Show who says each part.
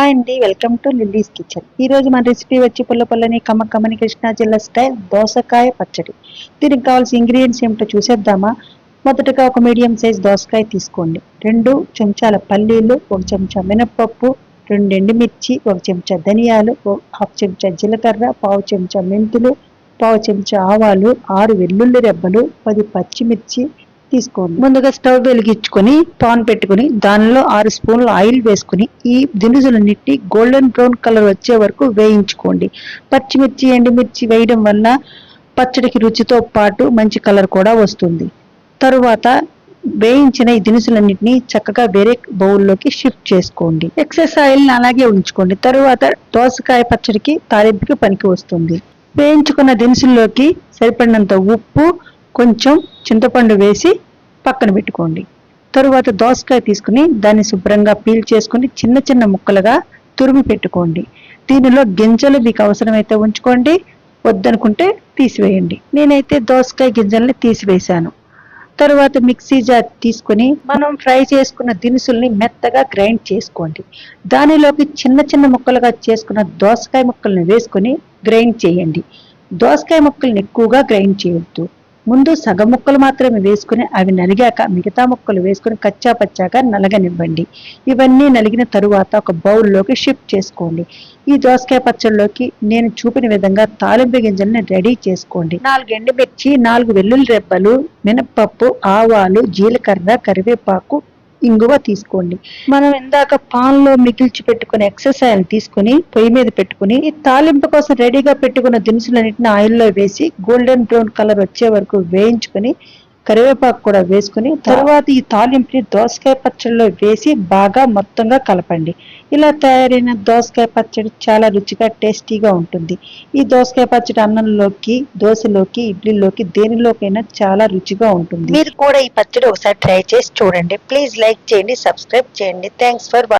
Speaker 1: Hi అండి welcome to lilies kitchen. ఈ రోజు మన రెసిపీ వచ్చి పుల్ల పుల్లని కమ్మ కమ్మని కృష్ణా జిల్లా స్టైల్ దోసకాయ పచ్చడి. దీనికి కావాల్సిన ఇంగ్రీడియంట్స్ ఏమిటో చూసేద్దామా? మొదటగా ఒక మీడియం సైజ్ దోసకాయ తీసుకోండి. రెండు చెంచాల పల్లీలు ఒక చెంచా మినప్పప్పు రెండు ఎండుమిర్చి ఒక చెంచా ధనియాలు హాఫ్ చెంచా జీలకర్ర పావు చెంచా మెంతులు పావు చెంచా ఆవాలు ఆరు వెల్లుల్లి రెబ్బలు పది పచ్చిమిర్చి తీసుకోండి. ముందుగా స్టవ్ వెలిగించుకొని పాన్ పెట్టుకుని దానిలో ఆరు స్పూన్లు ఆయిల్ వేసుకుని ఈ దినుసులన్నిటి గోల్డెన్ బ్రౌన్ కలర్ వచ్చే వరకు వేయించుకోండి. పచ్చిమిర్చి ఎండుమిర్చి వేయడం వల్ల పచ్చడికి రుచితో పాటు మంచి కలర్ కూడా వస్తుంది. తరువాత వేయించిన ఈ దినుసులన్నింటినీ చక్కగా వేరే బౌల్లోకి షిఫ్ట్ చేసుకోండి. ఎక్సెస్ ఆయిల్ని అలాగే ఉంచుకోండి. తరువాత దోసకాయ పచ్చడికి తాలింపుకి పనికి వస్తుంది. వేయించుకున్న దినుసుల్లోకి సరిపడినంత ఉప్పు కొంచెం చింతపండు వేసి పక్కన పెట్టుకోండి. తరువాత దోసకాయ తీసుకుని దాన్ని శుభ్రంగా పీల్ చేసుకుని చిన్న చిన్న ముక్కలుగా తురిమి పెట్టుకోండి. దీనిలో గింజలు మీకు అవసరమైతే ఉంచుకోండి. వద్దనుకుంటే తీసివేయండి. నేనైతే దోసకాయ గింజల్ని తీసివేశాను. తరువాత మిక్సీ జార్ తీసుకుని మనం ఫ్రై చేసుకున్న దినుసుల్ని మెత్తగా గ్రైండ్ చేసుకోండి. దానిలోకి చిన్న చిన్న ముక్కలుగా చేసుకున్న దోసకాయ ముక్కల్ని వేసుకుని గ్రైండ్ చేయండి. దోసకాయ ముక్కల్ని ఎక్కువగా గ్రైండ్ చేయొద్దు. ముందు సగం ముక్కలు మాత్రమే వేసుకుని అవి నలిగాక మిగతా ముక్కలు వేసుకుని కచ్చా పచ్చాగా నలగనివ్వండి. ఇవన్నీ నలిగిన తరువాత ఒక బౌల్లోకి షిఫ్ట్ చేసుకోండి. ఈ దోసకాయ పచ్చళ్ళలోకి నేను చూపిన విధంగా తాలింపు గింజల్ని రెడీ చేసుకోండి. నాలుగు ఎండుమిర్చి నాలుగు వెల్లుల్లి రెబ్బలు మినప్పప్పు ఆవాలు జీలకర్ర కరివేపాకు ఇంగువ తీసుకోండి. మనం ఇందాక పాన్లో మిగిల్చి పెట్టుకుని ఎక్సెస్ ఆయిల్ తీసుకుని పొయ్యి మీద పెట్టుకుని ఈ తాలింపు కోసం రెడీగా పెట్టుకున్న దినుసులన్నింటిని ఆయిల్లో వేసి గోల్డెన్ బ్రౌన్ కలర్ వచ్చే వరకు వేయించుకుని కరివేపాకు కూడా వేసుకుని తర్వాత ఈ తాలింపుని దోసకాయ పచ్చడిలో వేసి బాగా మొత్తంగా కలపండి. ఇలా తయారైన దోసకాయ పచ్చడి చాలా రుచిగా టేస్టీగా ఉంటుంది. ఈ దోసకాయ పచ్చడి అన్నంలోకి దోశలోకి ఇడ్లీలోకి దేనిలోకైనా చాలా రుచిగా ఉంటుంది. మీరు కూడా ఈ పచ్చడి ఒకసారి ట్రై చేసి చూడండి. ప్లీజ్ లైక్ చేయండి సబ్స్క్రైబ్ చేయండి. Thanks for